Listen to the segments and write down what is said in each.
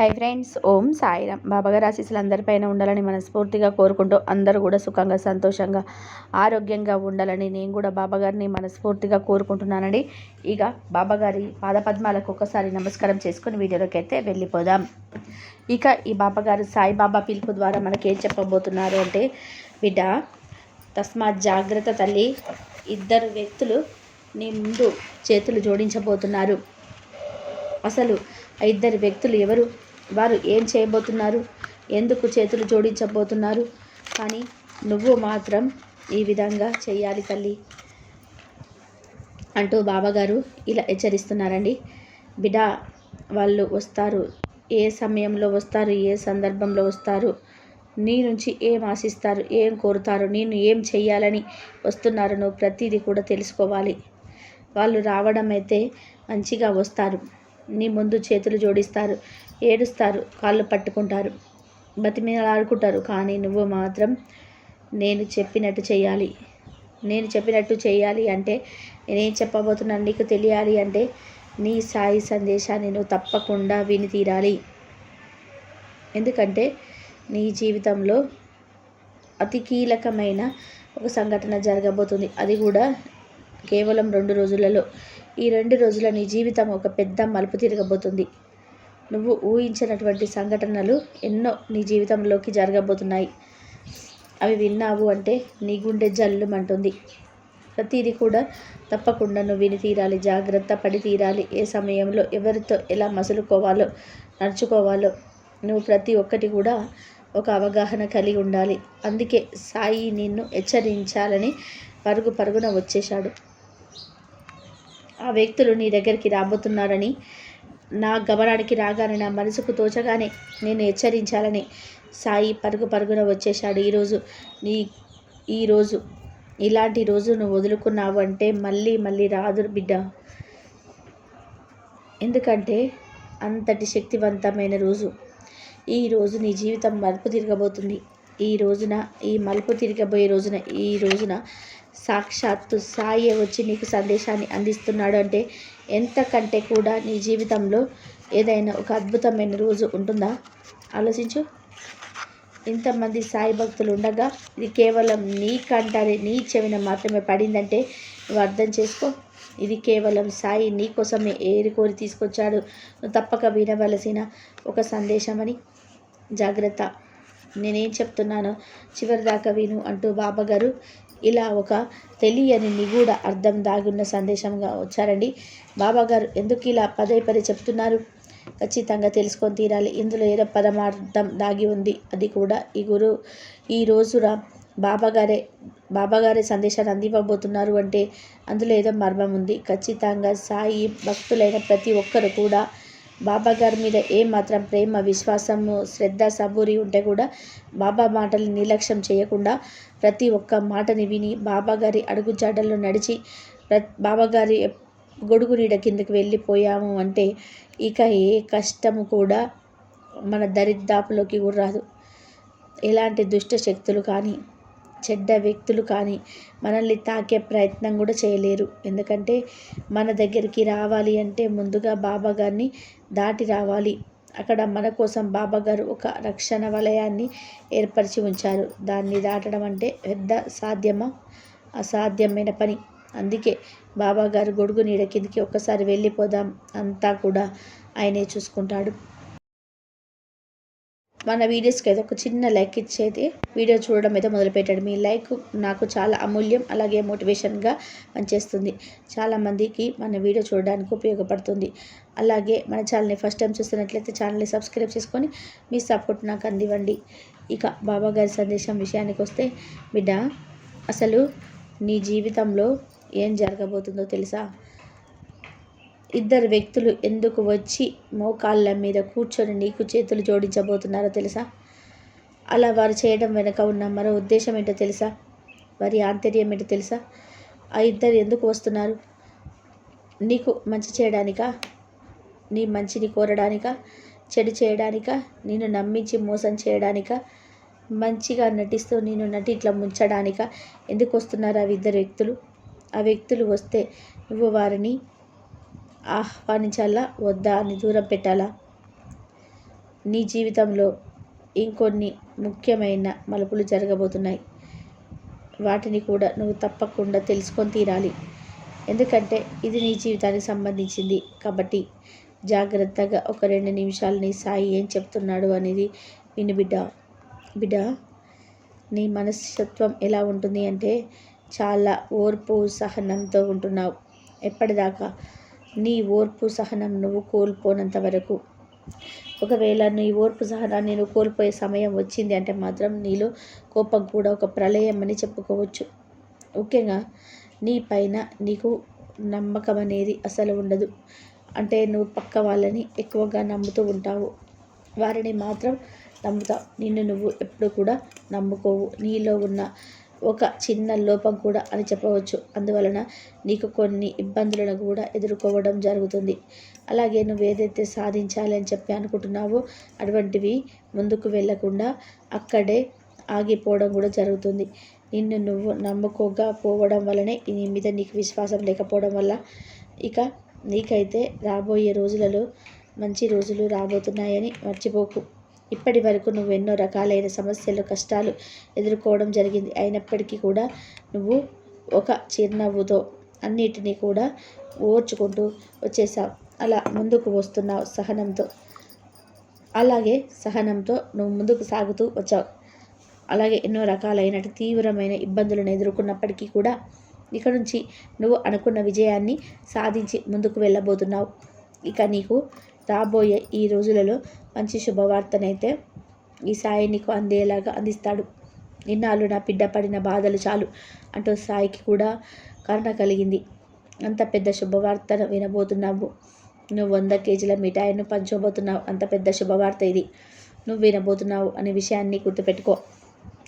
Hi friends ఓం సాయిరామ్. బాబాగారి ఆశీస్సులు అందరిపైన ఉండాలని మనస్ఫూర్తిగా కోరుకుంటూ అందరూ కూడా సుఖంగా సంతోషంగా ఆరోగ్యంగా ఉండాలని నేను కూడా బాబాగారిని మనస్ఫూర్తిగా కోరుకుంటున్నానండి. ఇక బాబాగారి పాదపద్మాలకు ఒకసారి నమస్కారం చేసుకుని వీడియోలోకి అయితే వెళ్ళిపోదాం. ఇక ఈ బాబాగారు సాయిబాబా పిలుపు ద్వారా మనకి ఏం చెప్పబోతున్నారు అంటే బిడ్డ తస్మాత్ జాగ్రత్త తల్లి ఇద్దరు వ్యక్తులు నీ ముందు చేతులు జోడించబోతున్నారు. అసలు ఇద్దరు వ్యక్తులు ఎవరు? వారు ఏం చేయబోతున్నారు? ఎందుకు చేతులు జోడించబోతున్నారు? కానీ నువ్వు మాత్రం ఈ విధంగా చేయాలి తల్లి అంటూ బాబాగారు ఇలా హెచ్చరిస్తున్నారండి. బిడా వాళ్ళు వస్తారు. ఏ సమయంలో వస్తారు? ఏ సందర్భంలో వస్తారు? నీ నుంచి ఏం ఆశిస్తారు? ఏం కోరుతారు? నేను ఏం చెయ్యాలని వస్తున్నారు? నువ్వు ప్రతిదీ కూడా తెలుసుకోవాలి. వాళ్ళు రావడం అయితే మంచిగా వస్తారు. నీ ముందు చేతులు జోడిస్తారు. ఏడుస్తారు కాళ్ళు పట్టుకుంటారు బతిమీలాడుకుంటారు. కానీ నువ్వు మాత్రం నేను చెప్పినట్టు చేయాలి నేను చెప్పినట్టు చేయాలి అంటే నేనేం చెప్పబోతున్నాను నీకు తెలియాలి అంటే నీ సాయి సందేశాన్ని నువ్వు తప్పకుండా విని తీరాలి. ఎందుకంటే నీ జీవితంలో అతి కీలకమైన ఒక సంఘటన జరగబోతుంది. అది కూడా కేవలం రెండు రోజులలో. ఈ రెండు రోజుల నీ జీవితం ఒక పెద్ద మలుపు తిరగబోతుంది. నువ్వు ఊహించినటువంటి సంఘటనలు ఎన్నో నీ జీవితంలోకి జరగబోతున్నాయి. అవి విన్నావు అంటే నీ గుండె జల్లుమంటుంది. ప్రతిదీ కూడా తప్పకుండా నువ్వు విని తీరాలి జాగ్రత్త పడి తీరాలి. ఏ సమయంలో ఎవరితో ఎలా మసులుకోవాలో నడుచుకోవాలో నువ్వు ప్రతి ఒక్కటి కూడా ఒక అవగాహన కలిగి ఉండాలి. అందుకే సాయి నిన్ను హెచ్చరించాలని పరుగు పరుగున వచ్చేశాడు. ఆ వ్యక్తులు నీ దగ్గరికి రాబోతున్నారని నా గమనానికి రాగానే నా మనసుకు తోచగానే నేను హెచ్చరించాలని సాయి పరుగు పరుగున వచ్చేశాడు. ఈరోజు నీ ఈరోజు ఇలాంటి రోజు నువ్వు వదులుకున్నావు అంటే మళ్ళీ మళ్ళీ రాదు బిడ్డ. ఎందుకంటే అంతటి శక్తివంతమైన రోజు. ఈ రోజు నీ జీవితం మలుపు తిరగబోతుంది. ఈ రోజున ఈ మలుపు తిరగబోయే రోజున ఈ రోజున సాక్షాత్తు సాయి వచ్చి నీకు సందేశాన్ని అందిస్తున్నాడు అంటే ఎంతకంటే కూడా నీ జీవితంలో ఏదైనా ఒక అద్భుతమైన రోజు ఉంటుందా? ఆలోచించు. ఇంతమంది సాయి భక్తులు ఉండగా ఇది కేవలం నీ కంటనే నీ చెవిన మాత్రమే పడిందంటే నువ్వు అర్థం చేసుకో. ఇది కేవలం సాయి నీ కోసమే ఏరుకోరి తీసుకొచ్చాడు. నువ్వు తప్పక వినవలసిన ఒక సందేశమని. జాగ్రత్త. నేనేం చెప్తున్నానో చివరి దాకా విను అంటూ బాబాగారు ఇలా ఒక తెలియని నిగూఢ అర్థం దాగున్న సందేశంగా వచ్చారండి. బాబాగారు ఎందుకు ఇలా పదే పదే చెప్తున్నారు? ఖచ్చితంగా తెలుసుకొని తీరాలి. ఇందులో ఏదో పరమార్థం దాగి ఉంది. అది కూడా ఈ గురు ఈ రోజున బాబాగారే బాబాగారే సందేశాన్ని అందివ్వబోతున్నారు అంటే అందులో ఏదో మర్మం ఉంది. ఖచ్చితంగా సాయి భక్తులైన ప్రతి ఒక్కరు కూడా బాబా గారి మీద మాత్రం ప్రేమ విశ్వాసము శ్రద్ధ సబూరి ఉంటే కూడా బాబా మాటలు నిర్లక్ష్యం చేయకుండా ప్రతి ఒక్క మాటని విని బాబా గారి అడుగుజాడల్లో నడిచి బాబా గారి గొడుగు నీడ కిందకి వెళ్ళిపోయాము అంటే ఇక ఏ కష్టము కూడా మన దరిద్రాపులోకి కూడా రాదు. ఎలాంటి దుష్ట శక్తులు కానీ చెడ్డ వ్యక్తులు కానీ మనల్ని తాకే ప్రయత్నం కూడా చేయలేరు. ఎందుకంటే మన దగ్గరికి రావాలి అంటే ముందుగా బాబా గారిని దాటి రావాలి. అక్కడ మన కోసం బాబా గారు ఒక రక్షణ వలయాన్ని ఏర్పరిచి ఉంచారు. దాన్ని దాటడం అంటే పెద్ద సాధ్యమా? అసాధ్యమైన పని. అందుకే బాబా గారు గొడుగు నీడ కిందికి ఒక్కసారి వెళ్ళిపోదాం అంతా కూడా ఆయనే చూసుకుంటాడు. మన వీడియోస్కి అయితే ఒక చిన్న లైక్ ఇచ్చేది. వీడియో చూడడం అయితే మొదలుపెట్టాడు. మీ లైక్ నాకు చాలా అమూల్యం అలాగే మోటివేషన్గా పనిచేస్తుంది. చాలామందికి మన వీడియో చూడడానికి ఉపయోగపడుతుంది. అలాగే మన ఛానల్ని ఫస్ట్ టైం చూస్తున్నట్లయితే ఛానల్ని సబ్స్క్రైబ్ చేసుకొని మీ సపోర్ట్ నాకు అందివ్వండి. ఇక బాబా గారి సందేశం విషయానికి వస్తే బిడ్డ అసలు నీ జీవితంలో ఏం జరగబోతుందో తెలుసా? ఇద్దరు వ్యక్తులు ఎందుకు వచ్చి మోకాళ్ళ మీద కూర్చొని నీకు చేతులు జోడించబోతున్నారో తెలుసా? అలా వారు చేయడం వెనుక ఉన్న మరో ఉద్దేశం ఏంటో తెలుసా? వారి ఆంతర్యం ఏంటో తెలుసా? ఆ ఇద్దరు ఎందుకు వస్తున్నారు? నీకు మంచి చేయడానికా? నీ మంచిని కోరడానికా? చెడు చేయడానికా? నేను నమ్మించి మోసం చేయడానికా? మంచిగా నటిస్తూ నేను నటి ఇట్లా ముంచడానిక? ఎందుకు వస్తున్నారు అవి ఇద్దరు వ్యక్తులు? ఆ వ్యక్తులు వస్తే నువ్వు వారిని ఆహ్వానించాలా? వద్దా? అని దూరం పెట్టాలా? నీ జీవితంలో ఇంకొన్ని ముఖ్యమైన మలుపులు జరగబోతున్నాయి. వాటిని కూడా నువ్వు తప్పకుండా తెలుసుకొని తీరాలి. ఎందుకంటే ఇది నీ జీవితానికి సంబంధించింది కాబట్టి జాగ్రత్తగా ఒక రెండు నిమిషాలు నీ సాయి ఏం చెప్తున్నాడు అనేది విను బిడ్డ. బిడ్డ నీ మనస్తత్వం ఎలా ఉంటుంది అంటే చాలా ఓర్పు సహనంతో ఉంటున్నావు. ఎప్పటిదాకా నీ ఓర్పు సహనం నువ్వు కోల్పోనంత వరకు. ఒకవేళ నీ ఓర్పు సహనాన్ని నువ్వు కోల్పోయే సమయం వచ్చింది అంటే మాత్రం నీలో కోపం కూడా ఒక ప్రళయం అని చెప్పుకోవచ్చు. ముఖ్యంగా నీ పైన నీకు నమ్మకం అనేది అసలు ఉండదు. అంటే నువ్వు పక్క వాళ్ళని ఎక్కువగా నమ్ముతూ ఉంటావు. వారిని మాత్రం నమ్ముతావు. నిన్ను నువ్వు ఎప్పుడు కూడా నమ్ముకోవు. నీలో ఉన్న ఒక చిన్న లోపం కూడా అని చెప్పవచ్చు. అందువలన నీకు కొన్ని ఇబ్బందులను కూడా ఎదుర్కోవడం జరుగుతుంది. అలాగే నువ్వు ఏదైతే సాధించాలి అని చెప్పి అనుకుంటున్నావో అటువంటివి ముందుకు వెళ్ళకుండా అక్కడే ఆగిపోవడం కూడా జరుగుతుంది. నిన్ను నువ్వు నమ్ముకోగా పోవడం వల్లనే నీ మీద నీకు విశ్వాసం లేకపోవడం వల్ల ఇక నీకైతే రాబోయే రోజులలో మంచి రోజులు రాబోతున్నాయని మర్చిపోకు. ఇప్పటి వరకు నువ్వు ఎన్నో రకాలైన సమస్యలు కష్టాలు ఎదుర్కోవడం జరిగింది. అయినప్పటికీ కూడా నువ్వు ఒక చిరునవ్వుతో అన్నిటినీ కూడా ఓర్చుకుంటూ వచ్చేసావు అలా ముందుకు వస్తున్నావు సహనంతో. అలాగే సహనంతో నువ్వు ముందుకు సాగుతూ వచ్చావు. అలాగే ఎన్నో రకాలైన తీవ్రమైన ఇబ్బందులను ఎదుర్కొన్నప్పటికీ కూడా ఇక నుంచి నువ్వు అనుకున్న విజయాన్ని సాధించి ముందుకు వెళ్ళబోతున్నావు. ఇక నీకు రాబోయే ఈ రోజులలో మంచి శుభవార్తనైతే ఈ సాయి నీకు అందేలాగా అందిస్తాడు. ఇన్నాళ్ళు నా బిడ్డ పడిన బాధలు చాలు అంటూ సాయికి కూడా కరుణ కలిగింది. అంత పెద్ద శుభవార్తను వినబోతున్నావు. నువ్వు వంద కేజీల మిఠాయిను పంచబోతున్నావు. అంత పెద్ద శుభవార్త ఇది. నువ్వు వినబోతున్నావు అనే విషయాన్ని గుర్తుపెట్టుకో.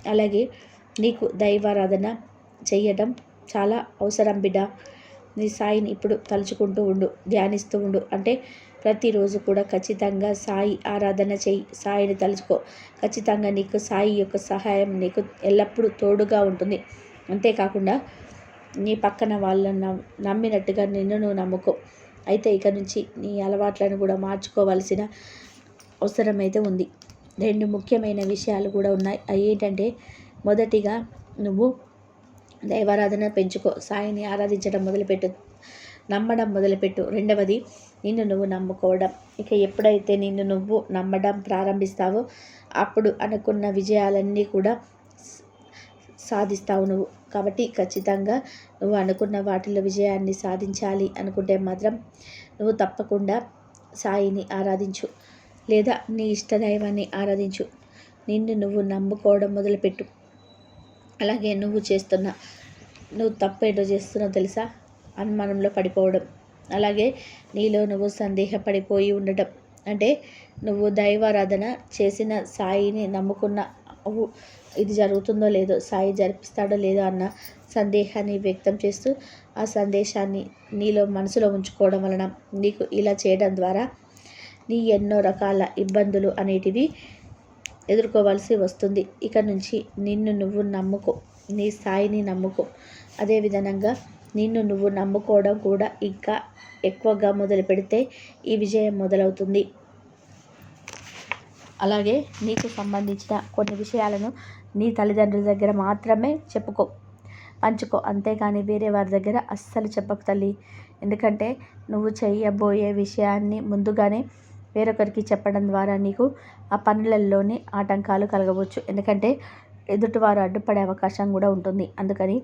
అలాగే నీకు దైవారాధన చేయటం చాలా అవసరం బిడ్డ. నీ సాయిని ఇప్పుడు తలుచుకుంటూ ఉండు ధ్యానిస్తూ ఉండు. అంటే ప్రతిరోజు కూడా ఖచ్చితంగా సాయి ఆరాధన చేయి సాయిని తలుచుకో. ఖచ్చితంగా నీకు సాయి యొక్క సహాయం నీకు ఎల్లప్పుడూ తోడుగా ఉంటుంది. అంతేకాకుండా నీ పక్కన వాళ్ళని నమ్మినట్టుగా నిన్ను నువ్వు నమ్ముకో. అయితే ఇక నుంచి నీ అలవాట్లను కూడా మార్చుకోవాల్సిన అవసరం అయితే ఉంది. రెండు ముఖ్యమైన విషయాలు కూడా ఉన్నాయి. అవి ఏంటంటే మొదటిగా నువ్వు దైవారాధన పెంచుకో. సాయిని ఆరాధించడం మొదలుపెట్టు. నమ్మడం మొదలుపెట్టు. రెండవది నిన్ను నువ్వు నమ్ముకోవడం. ఇక ఎప్పుడైతే నిన్ను నువ్వు నమ్మడం ప్రారంభిస్తావో అప్పుడు అనుకున్న విజయాలన్నీ కూడా సాధిస్తావు నువ్వు. కాబట్టి ఖచ్చితంగా నువ్వు అనుకున్న వాటిలో విజయాన్ని సాధించాలి అనుకుంటే మాత్రం నువ్వు తప్పకుండా సాయిని ఆరాధించు. లేదా నీ ఇష్టదైవాన్ని ఆరాధించు. నిన్ను నువ్వు నమ్ముకోవడం మొదలుపెట్టు. అలాగే నువ్వు చేస్తున్న నువ్వు తప్పేటో చేస్తున్నావు తెలుసా? అనుమానంలో పడిపోవడం. అలాగే నీలో నువ్వు సందేహపడిపోయి ఉండటం. అంటే నువ్వు దైవారాధన చేసిన సాయిని నమ్ముకున్న ఇది జరుగుతుందో లేదో సాయి జరిపిస్తాడో లేదో అన్న సందేహాన్ని వ్యక్తం చేస్తూ ఆ సందేశాన్ని నీలో మనసులో ఉంచుకోవడం వలన నీకు ఇలా చేయడం ద్వారా నీ ఎన్నో రకాల ఇబ్బందులు అనేటివి ఎదుర్కోవాల్సి వస్తుంది. ఇక నుంచి నిన్ను నువ్వు నమ్ముకో. నీ స్థాయిని నమ్ముకో. అదేవిధంగా నిన్ను నువ్వు నమ్ముకోవడం కూడా ఇంకా ఎక్కువగా మొదలు పెడితే ఈ విజయం మొదలవుతుంది. అలాగే నీకు సంబంధించిన కొన్ని విషయాలను నీ తల్లిదండ్రుల దగ్గర మాత్రమే చెప్పుకో. పంచుకో. అంతేగాని వేరే వారి దగ్గర అస్సలు చెప్పకు తల్లి. ఎందుకంటే నువ్వు చేయబోయే విషయాన్ని ముందుగానే వేరొకరికి చెప్పడం ద్వారా నీకు ఆ పనులలోని ఆటంకాలు కలగవచ్చు. ఎందుకంటే ఎదుటివారు అడ్డుపడే అవకాశం కూడా ఉంటుంది. అందుకని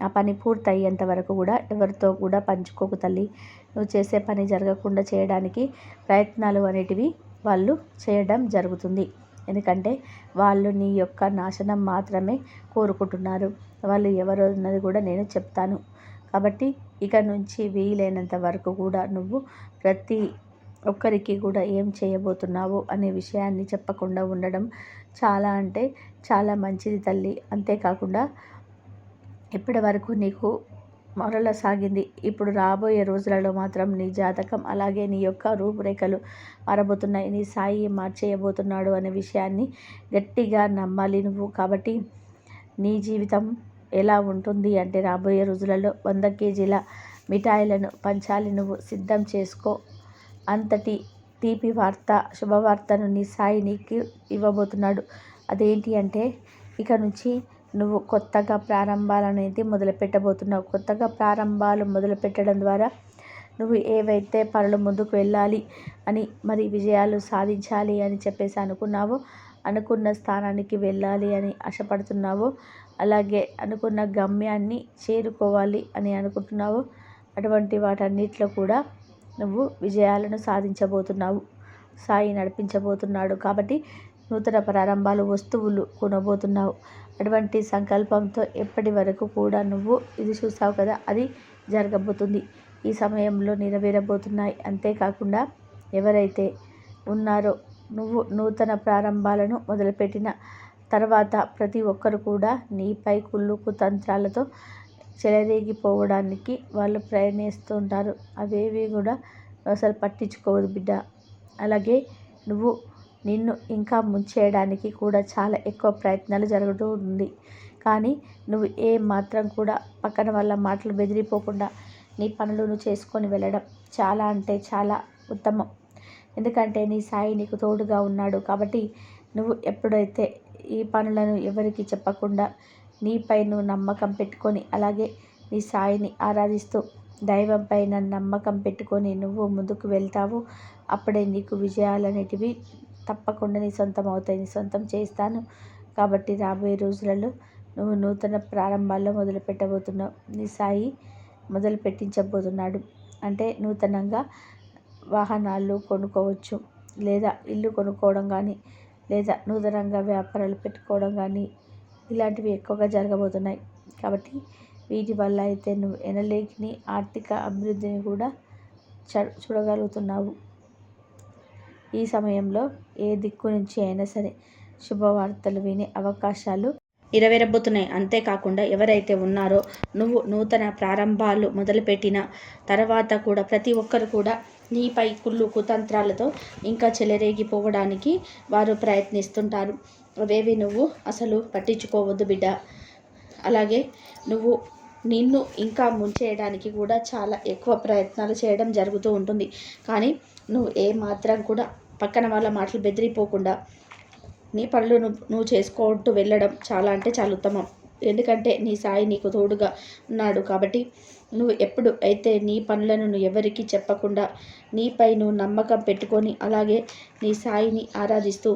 ఆ పని పూర్తయ్యేంత వరకు కూడా ఎవరితో కూడా పంచుకోకు తల్లి. నువ్వు చేసే పని జరగకుండా చేయడానికి ప్రయత్నాలు అనేటివి వాళ్ళు చేయడం జరుగుతుంది. ఎందుకంటే వాళ్ళు నీ యొక్క నాశనం మాత్రమే కోరుకుంటున్నారు. వాళ్ళు ఎవరు అన్నది కూడా నేను చెప్తాను. కాబట్టి ఇక నుంచి వీలైనంత వరకు కూడా నువ్వు ప్రతి ఒక్కరికి కూడా ఏం చేయబోతున్నావు అనే విషయాన్ని చెప్పకుండా ఉండడం చాలా అంటే చాలా మంచిది తల్లి. అంతేకాకుండా ఇప్పటి వరకు నీకు మొరల సాగింది. ఇప్పుడు రాబోయే రోజులలో మాత్రం నీ జాతకం అలాగే నీ యొక్క రూపురేఖలు మారబోతున్నాయి. నీ సాయి మార్చేయబోతున్నాడు అనే విషయాన్ని గట్టిగా నమ్మాలి నువ్వు. కాబట్టి నీ జీవితం ఎలా ఉంటుంది అంటే రాబోయే రోజులలో వంద కేజీల మిఠాయిలను పంచాలి నువ్వు సిద్ధం చేసుకో. అంతటి తీపి వార్త శుభవార్తను నీ సాయి నీకు ఇవ్వబోతున్నాడు. అదేంటి అంటే ఇక నుంచి నువ్వు కొత్తగా ప్రారంభాలు అనేది మొదలు పెట్టబోతున్నావు కొత్తగా ప్రారంభాలు మొదలు పెట్టడం ద్వారా నువ్వు ఏవైతే పనులు ముందుకు వెళ్ళాలి అని మరి విజయాలు సాధించాలి అని చెప్పేసి అనుకున్నావో అనుకున్న స్థానానికి వెళ్ళాలి అని ఆశపడుతున్నావో అలాగే అనుకున్న గమ్యాన్ని చేరుకోవాలి అని అనుకుంటున్నావో అటువంటి వాటన్నిటిలో కూడా నువ్వు విజయాలను సాధించబోతున్నావు. సాయి నడిపించబోతున్నాడు కాబట్టి నూతన ప్రారంభాలు వస్తువులు కొనబోతున్నావు. అటువంటి సంకల్పంతో ఎప్పటి వరకు కూడా నువ్వు ఇది చూసావు కదా అది జరగబోతుంది. ఈ సమయంలో నెరవేరబోతున్నాయి. అంతేకాకుండా ఎవరైతే ఉన్నారో నువ్వు నూతన ప్రారంభాలను మొదలుపెట్టిన తర్వాత ప్రతి ఒక్కరు కూడా నీపై కుళ్ళు కుతంత్రాలతో చెలరేగిపోవడానికి వాళ్ళు ప్రయత్నిస్తుంటారు. అవేవి కూడా అసలు పట్టించుకోవద్దు బిడ్డ. అలాగే నువ్వు నిన్ను ఇంకా ముంచేయడానికి కూడా చాలా ఎక్కువ ప్రయత్నాలు జరుగుతూ ఉంది. కానీ నువ్వు ఏ మాత్రం కూడా పక్కన వాళ్ళ మాటలు బెదిరిపోకుండా నీ పనులు నువ్వు చేసుకొని వెళ్ళడం చాలా అంటే చాలా ఉత్తమం. ఎందుకంటే నీ సాయి నీకు తోడుగా ఉన్నాడు కాబట్టి నువ్వు ఎప్పుడైతే ఈ పనులను ఎవరికి చెప్పకుండా నీపై నువ్వు నమ్మకం పెట్టుకొని అలాగే నీ సాయిని ఆరాధిస్తూ దైవం పైన నమ్మకం పెట్టుకొని నువ్వు ముందుకు వెళ్తావు. అప్పుడే నీకు విజయాలనేటివి తప్పకుండా నీ సొంతం అవుతాయి నీ సొంతం చేస్తాను కాబట్టి రాబోయే రోజులలో నువ్వు నూతన ప్రారంభాల్లో మొదలు పెట్టబోతున్నావు నీ సాయి మొదలు పెట్టించబోతున్నాడు అంటే నూతనంగా వాహనాలు కొనుక్కోవచ్చు లేదా ఇల్లు కొనుక్కోవడం కానీ లేదా నూతనంగా వ్యాపారాలు పెట్టుకోవడం కానీ ఇలాంటివి ఎక్కువగా జరగబోతున్నాయి. కాబట్టి వీటి వల్ల అయితే నువ్వు ఎనలేని ఆర్థిక అభివృద్ధిని కూడా చ చూడగలుగుతున్నావు. ఈ సమయంలో ఏ దిక్కు నుంచి అయినా సరే శుభవార్తలు వినే అవకాశాలు నెరవేరబోతున్నాయి అంతేకాకుండా ఎవరైతే ఉన్నారో నువ్వు నూతన ప్రారంభాలు మొదలుపెట్టిన తర్వాత కూడా ప్రతి ఒక్కరు కూడా నీపై కుళ్ళు కుతంత్రాలతో ఇంకా చెలరేగిపోవడానికి వారు ప్రయత్నిస్తుంటారు. అవేవి నువ్వు అసలు పట్టించుకోవద్దు బిడ్డ. అలాగే నువ్వు నిన్ను ఇంకా ముంచేయడానికి కూడా చాలా ఎక్కువ ప్రయత్నాలు చేయడం జరుగుతూ ఉంటుంది. కానీ నువ్వు ఏ మాత్రం కూడా పక్కన వాళ్ళ మాటలు బెదిరిపోకుండా నీ పనులు నువ్వు నువ్వు చేసుకుంటూ వెళ్ళడం చాలా అంటే చాలా ఉత్తమం. ఎందుకంటే నీ సాయి నీకు తోడుగా ఉన్నాడు కాబట్టి నువ్వు ఎప్పుడు అయితే నీ పనులను నువ్వు ఎవరికి చెప్పకుండా నీపై నువ్వు నమ్మకం పెట్టుకొని అలాగే నీ సాయిని ఆరాధిస్తూ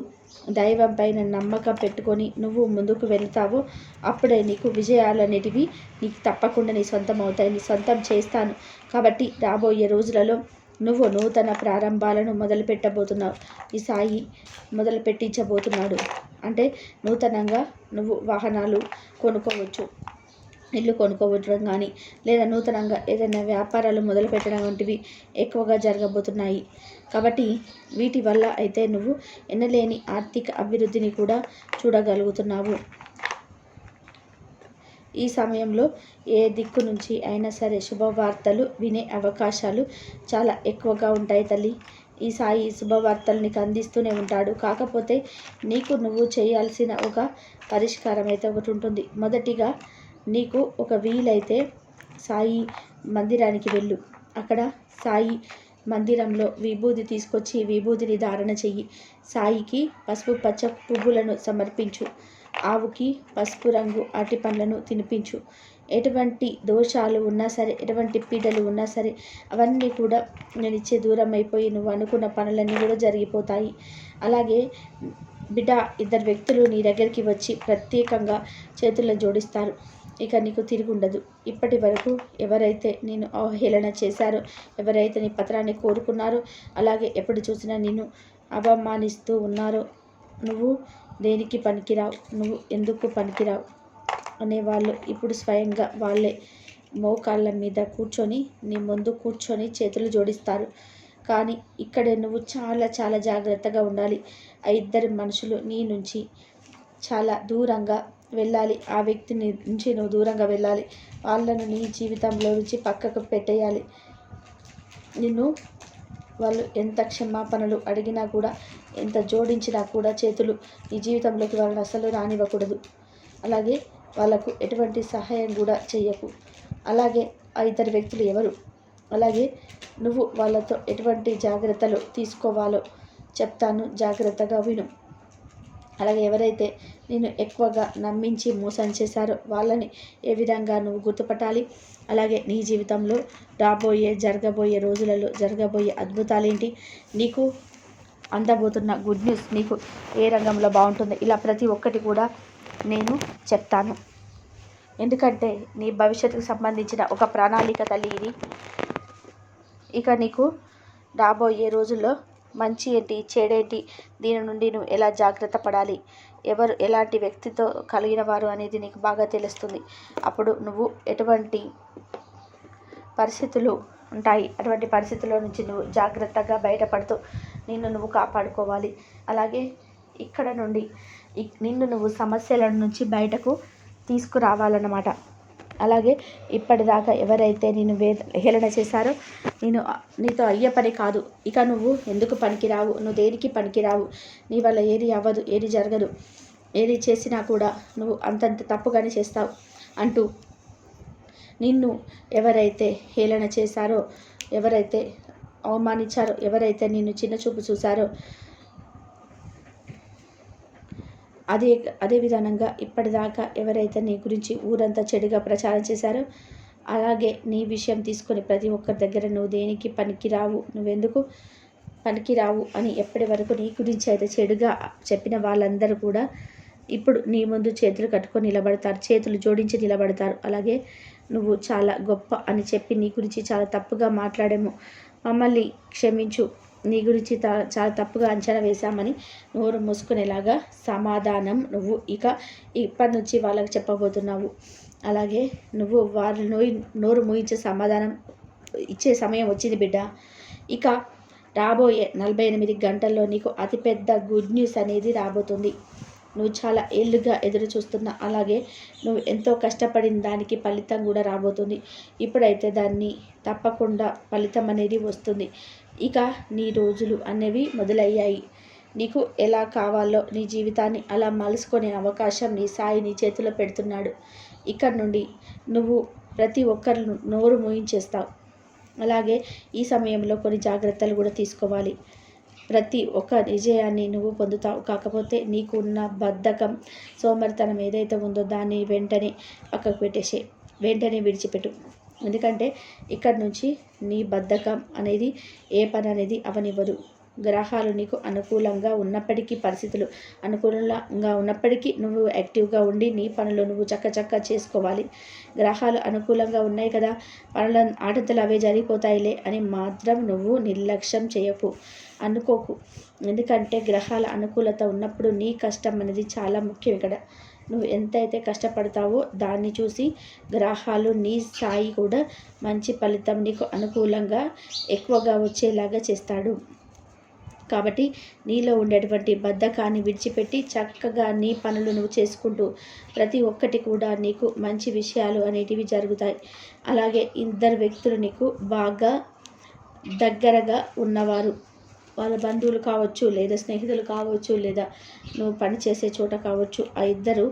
దైవం పైన నమ్మకం పెట్టుకొని నువ్వు ముందుకు వెళ్తావు అప్పుడే నీకు విజయాలు అనేటివి నీకు తప్పకుండా నీ సొంతం అవుతాయి నీ సొంతం చేస్తాను. కాబట్టి రాబోయే రోజులలో నువ్వు నూతన ప్రారంభాలను మొదలు పెట్టబోతున్నావు. ఈ సాయి మొదలు పెట్టించబోతున్నాడు. అంటే నూతనంగా నువ్వు వాహనాలు కొనుక్కోవచ్చు ఇల్లు కొనుక్కోవడం కానీ లేదా నూతనంగా ఏదైనా వ్యాపారాలు మొదలు పెట్టడం వంటివి ఎక్కువగా జరగబోతున్నాయి. కాబట్టి వీటి వల్ల అయితే నువ్వు ఎన్నలేని ఆర్థిక అభివృద్ధిని కూడా చూడగలుగుతున్నావు. ఈ సమయంలో ఏ దిక్కు నుంచి అయినా సరే శుభవార్తలు వినే అవకాశాలు చాలా ఎక్కువగా ఉంటాయి తల్లి. ఈ సాయి శుభవార్తలు నీకు అందిస్తూనే ఉంటాడు. కాకపోతే నీకు నువ్వు చేయాల్సిన ఒక పరిష్కారం అయితే ఒకటి ఉంటుంది. మొదటిగా నీకు ఒక వీలైతే సాయి మందిరానికి వెళ్ళు. అక్కడ సాయి మందిరంలో విభూది తీసుకొచ్చి విభూదిని ధారణ చెయ్యి. సాయికి పసుపు పచ్చ పువ్వులను సమర్పించు. ఆవుకి పసుపు రంగు అరటి పండ్లను తినిపించు. ఎటువంటి దోషాలు ఉన్నా సరే ఎటువంటి పీడలు ఉన్నా సరే అవన్నీ కూడా నేను ఇచ్చే దూరం అయిపోయి నువ్వు అనుకున్న పనులన్నీ కూడా జరిగిపోతాయి. అలాగే బిడ్డ ఇద్దరు వ్యక్తులు నీ దగ్గరికి వచ్చి ప్రత్యేకంగా చేతులను జోడిస్తారు. ఇక నీకు తిరిగి ఉండదు. ఇప్పటి వరకు ఎవరైతే నేను అవహేళన చేశారో ఎవరైతే నీ పత్రాన్ని కోరుకున్నారో అలాగే ఎప్పుడు చూసినా నేను అవమానిస్తూ ఉన్నారో నువ్వు దేనికి పనికిరావు? నువ్వు ఎందుకు పనికిరావు? అనేవాళ్ళు ఇప్పుడు స్వయంగా వాళ్ళే మోకాళ్ళ మీద కూర్చొని నీ ముందు కూర్చొని చేతులు జోడిస్తారు. కానీ ఇక్కడ నువ్వు చాలా చాలా జాగ్రత్తగా ఉండాలి. ఆ ఇద్దరు మనుషులు నీ నుంచి చాలా దూరంగా వెళ్ళాలి. ఆ వ్యక్తిని నుంచి నువ్వు దూరంగా వెళ్ళాలి. వాళ్ళను నీ జీవితంలో నుంచి పక్కకు పెట్టేయాలి. నిన్ను వాళ్ళు ఎంత క్షమాపణలు అడిగినా కూడా ఎంత జోడించినా కూడా చేతులు ఈ జీవితంలోకి వాళ్ళని అసలు రానివ్వకూడదు. అలాగే వాళ్ళకు ఎటువంటి సహాయం కూడా చెయ్యకు. అలాగే ఆ ఇద్దరు వ్యక్తులు ఎవరు? అలాగే నువ్వు వాళ్ళతో ఎటువంటి జాగ్రత్తలు తీసుకోవాలో చెప్తాను జాగ్రత్తగా విను. అలాగే ఎవరైతే నేను ఎక్కువగా నమ్మించి మోసం చేశారో వాళ్ళని ఏ విధంగా నువ్వు గుర్తుపట్టాలి? అలాగే నీ జీవితంలో రాబోయే జరగబోయే రోజులలో జరగబోయే అద్భుతాలేంటి? నీకు అందబోతున్న గుడ్ న్యూస్ నీకు ఏ రంగంలో బాగుంటుంది ఇలా ప్రతి ఒక్కటి కూడా నేను చెప్తాను. ఎందుకంటే నీ భవిష్యత్తుకు సంబంధించిన ఒక ప్రణాళిక తల్లి ఇది. ఇక నీకు రాబోయే రోజుల్లో మంచి ఏంటి చెడేంటి దీని నుండి నువ్వు ఎలా జాగ్రత్త పడాలి ఎవరు ఎలాంటి వ్యక్తితో కలిగిన వారు అనేది నీకు బాగా తెలుస్తుంది. అప్పుడు నువ్వు ఎటువంటి పరిస్థితులు ఉంటాయి అటువంటి పరిస్థితుల్లో నుంచి నువ్వు జాగ్రత్తగా బయటపడుతూ నిన్ను నువ్వు కాపాడుకోవాలి. అలాగే ఇక్కడ నుండి నిన్ను నువ్వు సమస్యల నుంచి బయటకు తీసుకురావాలన్నమాట. అలాగే ఇప్పటిదాకా ఎవరైతే నేను వే హేళన చేశారో నేను నీతో అయ్యే పని కాదు. ఇక నువ్వు ఎందుకు పనికిరావు? నువ్వు దేనికి పనికిరావు? నీ వల్ల ఏది అవ్వదు ఏది జరగదు. ఏది చేసినా కూడా నువ్వు అంతంత తప్పుగానే చేస్తావు అంటూ నిన్ను ఎవరైతే హేళన చేశారో ఎవరైతే అవమానించారో. ఎవరైతే నిన్ను చిన్న చూపు చూశారో అదే అదే విధానంగా ఇప్పటిదాకా ఎవరైతే నీ గురించి ఊరంతా చెడుగా ప్రచారం చేశారో అలాగే నీ విషయం తీసుకొని ప్రతి ఒక్కరి దగ్గర నువ్వు దేనికి పనికిరావు? నువ్వెందుకు పనికిరావు అని ఎప్పటి వరకు నీ గురించి అయితే చెడుగా చెప్పిన వాళ్ళందరూ కూడా ఇప్పుడు నీ ముందు చేతులు కట్టుకొని నిలబడతారు. చేతులు జోడించి నిలబడతారు. అలాగే నువ్వు చాలా గొప్ప అని చెప్పి నీ గురించి చాలా తప్పుగా మాట్లాడేమో మమ్మల్ని క్షమించు. నీ గురించి చాలా తప్పుగా అంచనా వేశామని నోరు మూసుకునేలాగా సమాధానం నువ్వు ఇక ఇప్పటి నుంచి వాళ్ళకి చెప్పబోతున్నావు. అలాగే నువ్వు వాళ్ళు నోయి నోరు మూయించే సమాధానం ఇచ్చే సమయం వచ్చింది బిడ్డ. ఇక రాబోయే నలభై ఎనిమిది గంటల్లో నీకు అతిపెద్ద గుడ్ న్యూస్ అనేది రాబోతుంది. నువ్వు చాలా ఏళ్ళుగా ఎదురు చూస్తున్నా. అలాగే నువ్వు ఎంతో కష్టపడిన దానికి ఫలితం కూడా రాబోతుంది. ఇప్పుడైతే దాన్ని తప్పకుండా ఫలితం అనేది వస్తుంది. ఇక నీ రోజులు అనేవి మొదలయ్యాయి. నీకు ఎలా కావాలో నీ జీవితాన్ని అలా మలుసుకునే అవకాశం నీ సాయి నీ చేతిలో పెడుతున్నాడు. ఇక్కడ నుండి నువ్వు ప్రతి ఒక్కరిని నోరు మూయించేస్తావు. అలాగే ఈ సమయంలో కొన్ని జాగ్రత్తలు కూడా తీసుకోవాలి. ప్రతి ఒక్క విజయాన్ని నువ్వు పొందుతావు. కాకపోతే నీకు ఉన్న బద్ధకం సోమరితనం ఏదైతే ఉందో దాన్ని వెంటనే పక్కకు పెట్టేసే వెంటనే విడిచిపెట్టు. ఎందుకంటే ఇక్కడ నుంచి నీ బద్ధకం అనేది ఏ పని అనేది అవనివ్వదు. గ్రహాలు నీకు అనుకూలంగా ఉన్నప్పటికీ పరిస్థితులు అనుకూలంగా ఉన్నప్పటికీ నువ్వు యాక్టివ్గా ఉండి నీ పనులు నువ్వు చక్క చేసుకోవాలి. గ్రహాలు అనుకూలంగా ఉన్నాయి కదా పనుల ఆటతలు అవే జరిగిపోతాయిలే అని మాత్రం నువ్వు నిర్లక్ష్యం చేయకు అనుకోకు. ఎందుకంటే గ్రహాల అనుకూలత ఉన్నప్పుడు నీ కష్టం అనేది చాలా ముఖ్యం ఇక్కడ. నువ్వు ఎంతైతే కష్టపడతావో దాన్ని చూసి గ్రహాలు నీ స్థాయి కూడా మంచి ఫలితం నీకు అనుకూలంగా ఎక్కువగా వచ్చేలాగా చేస్తాడు. కాబట్టి నీలో ఉండేటువంటి బద్ధకాన్ని విడిచిపెట్టి చక్కగా నీ పనులు నువ్వు చేసుకుంటూ ప్రతి ఒక్కటి కూడా నీకు మంచి విషయాలు అనేటివి జరుగుతాయి. అలాగే ఇద్దరు వ్యక్తులు నీకు బాగా దగ్గరగా ఉన్నవారు. వాళ్ళ బంధువులు కావచ్చు లేదా స్నేహితులు కావచ్చు లేదా నువ్వు పని చేసే చోట కావచ్చు ఆ ఇద్దరు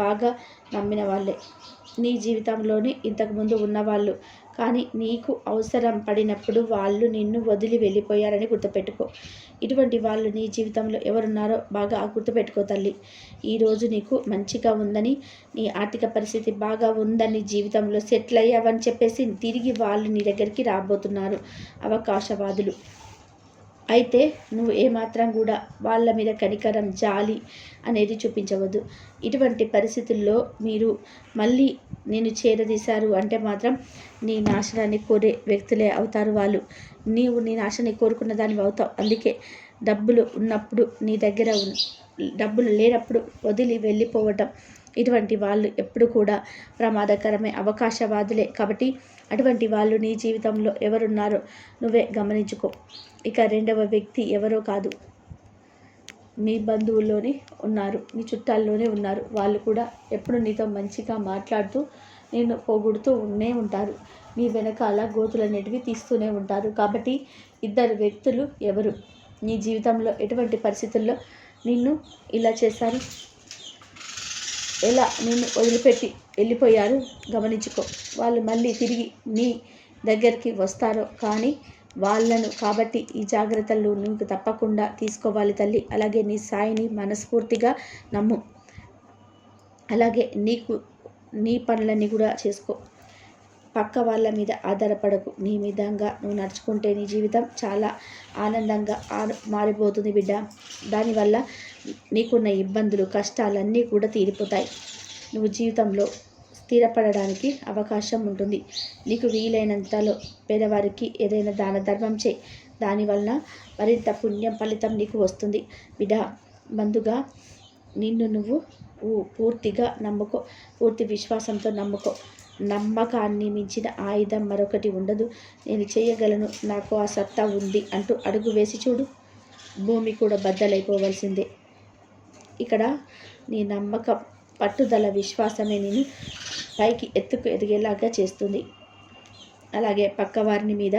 బాగా నమ్మిన వాళ్ళే. నీ జీవితంలోనే ఇంతకుముందు ఉన్నవాళ్ళు కానీ నీకు అవసరం పడినప్పుడు వాళ్ళు నిన్ను వదిలి వెళ్ళిపోయారని గుర్తుపెట్టుకో. ఇటువంటి వాళ్ళు నీ జీవితంలో ఎవరున్నారో బాగా గుర్తుపెట్టుకో తల్లి. ఈరోజు నీకు మంచిగా ఉందని నీ ఆర్థిక పరిస్థితి బాగా ఉందని జీవితంలో సెటిల్ అయ్యావని చెప్పేసి తిరిగి వాళ్ళు నీ దగ్గరికి రాబోతున్నారు. అవకాశవాదులు. అయితే నువ్వు ఏమాత్రం కూడా వాళ్ళ మీద కనికరం జాలి అనేది చూపించవద్దు. ఇటువంటి పరిస్థితుల్లో మీరు మళ్ళీ నేను చేరదీశారు అంటే మాత్రం నీ నాశనాన్ని కోరే వ్యక్తులే అవుతారు వాళ్ళు. నీవు నీ నాశనాన్ని కోరుకున్న దానివి అవుతావు. అందుకే డబ్బులు ఉన్నప్పుడు నీ దగ్గర డబ్బులు లేనప్పుడు వదిలి వెళ్ళిపోవటం ఇటువంటి వాళ్ళు ఎప్పుడు కూడా ప్రమాదకరమే అవకాశవాదులే. కాబట్టి అటువంటి వాళ్ళు నీ జీవితంలో ఎవరున్నారో నువ్వే గమనించుకో. ఇక రెండవ వ్యక్తి ఎవరో కాదు. మీ బంధువుల్లోనే ఉన్నారు. మీ చుట్టాల్లోనే ఉన్నారు. వాళ్ళు కూడా ఎప్పుడు నీతో మంచిగా మాట్లాడుతూ నేను పోగొడుతూ ఉండే ఉంటారు. మీ వెనకాల గోతులన్నిటివి తీస్తూనే ఉంటారు. కాబట్టి ఇద్దరు వ్యక్తులు ఎవరు? నీ జీవితంలో ఎటువంటి పరిస్థితుల్లో నిన్ను ఇలా చేశారు? ఎలా నిన్ను వదిలిపెట్టి వెళ్ళిపోయారు? గమనించుకో. వాళ్ళు మళ్ళీ తిరిగి నీ దగ్గరికి వస్తారో కానీ వాళ్ళను కాబట్టి ఈ జాగ్రత్తలు నువ్వు తప్పకుండా తీసుకోవాలి తల్లి. అలాగే నీ సాయిని మనస్ఫూర్తిగా నమ్ము. అలాగే నీకు నీ పనులన్నీ కూడా చేసుకో. పక్క వాళ్ళ మీద ఆధారపడకు. నీ విధంగా నువ్వు నడుచుకుంటే నీ జీవితం చాలా ఆనందంగా మారిపోతుంది బిడ్డ. దానివల్ల నీకున్న ఇబ్బందులు కష్టాలన్నీ కూడా తీరిపోతాయి. నువ్వు జీవితంలో స్థిరపడడానికి అవకాశం ఉంటుంది. నీకు వీలైనంతలో పేదవారికి ఏదైనా దాన ధర్మం చేయి. దానివలన మరింత పుణ్యం ఫలితం నీకు వస్తుంది. బిడ్డ మందుగా నిన్ను నువ్వు పూర్తిగా నమ్ముకో. పూర్తి విశ్వాసంతో నమ్ముకో. నమ్మకాన్ని మించిన ఆయుధం మరొకటి ఉండదు. నేను చేయగలను నాకు ఆ సత్తా ఉంది అంటూ అడుగు వేసి చూడు. భూమి కూడా బద్దలైపోవలసిందే. ఇక్కడ నీ నమ్మకం పట్టుదల విశ్వాసమే నేను పైకి ఎత్తుకు ఎదిగేలాగా చేస్తుంది. అలాగే పక్కవారిని మీద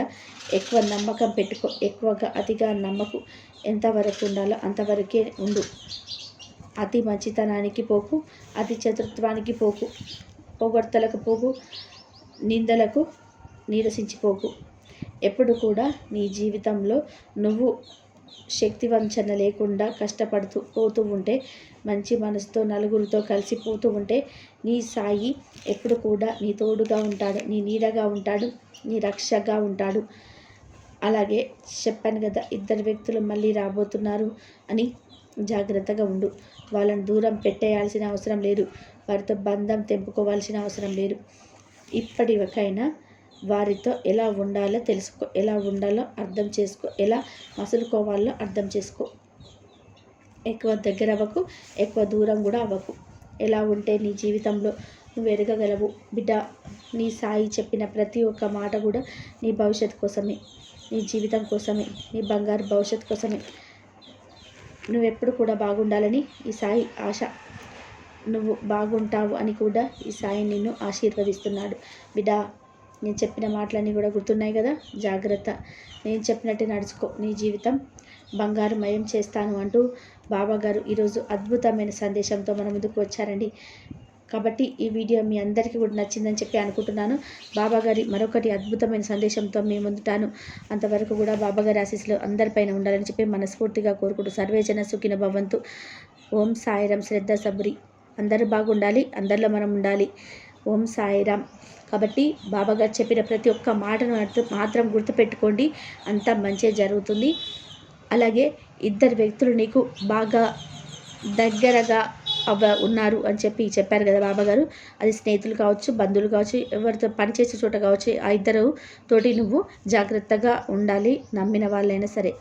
ఎక్కువ నమ్మకం పెట్టుకో ఎక్కువగా అతిగా నమ్మకు. ఎంతవరకు ఉండాలో అంతవరకే ఉండు. అతి మంచితనానికి పోకు అతి చతుర్త్వానికి పోకు. పొగడ్తలకు పోగు నిందలకు నీరసించిపోకు. ఎప్పుడు కూడా నీ జీవితంలో నువ్వు శక్తి వంచన లేకుండా కష్టపడుతూ పోతూ ఉంటే మంచి మనసుతో నలుగురితో కలిసిపోతూ ఉంటే నీ సాయి ఎప్పుడు కూడా నీ తోడుగా ఉంటాడు నీ నీడగా ఉంటాడు నీ రక్షగా ఉంటాడు. అలాగే చెప్పాను కదా ఇద్దరు వ్యక్తులు మళ్ళీ రాబోతున్నారు అని జాగ్రత్తగా ఉండు. వాళ్ళని దూరం పెట్టేయాల్సిన అవసరం లేదు. వారితో బంధం తెంపుకోవాల్సిన అవసరం లేదు. ఇప్పటికైనా వారితో ఎలా ఉండాలో తెలుసుకో. ఎలా ఉండాలో అర్థం చేసుకో. ఎలా మసులుకోవాలో అర్థం చేసుకో. ఎక్కువ దగ్గర అవ్వకు ఎక్కువ దూరం కూడా అవ్వకు. ఎలా ఉంటే నీ జీవితంలో నువ్వు ఎరగగలవు బిడ్డ నీ సాయి చెప్పిన ప్రతి ఒక్క మాట కూడా నీ భవిష్యత్ కోసమే. నీ జీవితం కోసమే. నీ బంగారు భవిష్యత్ కోసమే. నువ్వెప్పుడు కూడా బాగుండాలని ఈ సాయి ఆశ. నువ్వు బాగుంటావు అని కూడా ఈ సాయి నిన్ను ఆశీర్వదిస్తున్నాడు. బిడ్డ నేను చెప్పిన మాటలన్నీ కూడా గుర్తున్నాయి కదా? జాగ్రత్త. నేను చెప్పినట్టు నడుచుకో. నీ జీవితం బంగారుమయం చేస్తాను అంటూ బాబాగారు ఈరోజు అద్భుతమైన సందేశంతో మన ముందుకు వచ్చారండి. కాబట్టి ఈ వీడియో మీ అందరికీ కూడా నచ్చిందని చెప్పి అనుకుంటున్నాను. బాబాగారి మరొకటి అద్భుతమైన సందేశంతో మేము ముందుటాను. అంతవరకు కూడా బాబాగారి ఆశీస్సులు అందరిపైన ఉండాలని చెప్పి మనస్ఫూర్తిగా కోరుకుంటూ సర్వేజన సుఖిన భవంతు. ఓం సాయిరం శ్రద్ధ సబురి. అందరూ బాగుండాలి అందరిలో మనం ఉండాలి. ఓం సాయిరామ్ కాబట్టి బాబాగారు చెప్పిన ప్రతి ఒక్క మాటను మాత్రం గుర్తుపెట్టుకోండి. అంతా మంచిగా జరుగుతుంది. అలాగే ఇద్దరు వ్యక్తులు నీకు బాగా దగ్గరగా అవ ఉన్నారు అని చెప్పి చెప్పారు కదా బాబాగారు. అది స్నేహితులు కావచ్చు బంధువులు కావచ్చు ఎవరితో పనిచేసే చోట కావచ్చు ఆ ఇద్దరు తోటి నువ్వు జాగ్రత్తగా ఉండాలి నమ్మిన వాళ్ళైనా సరే.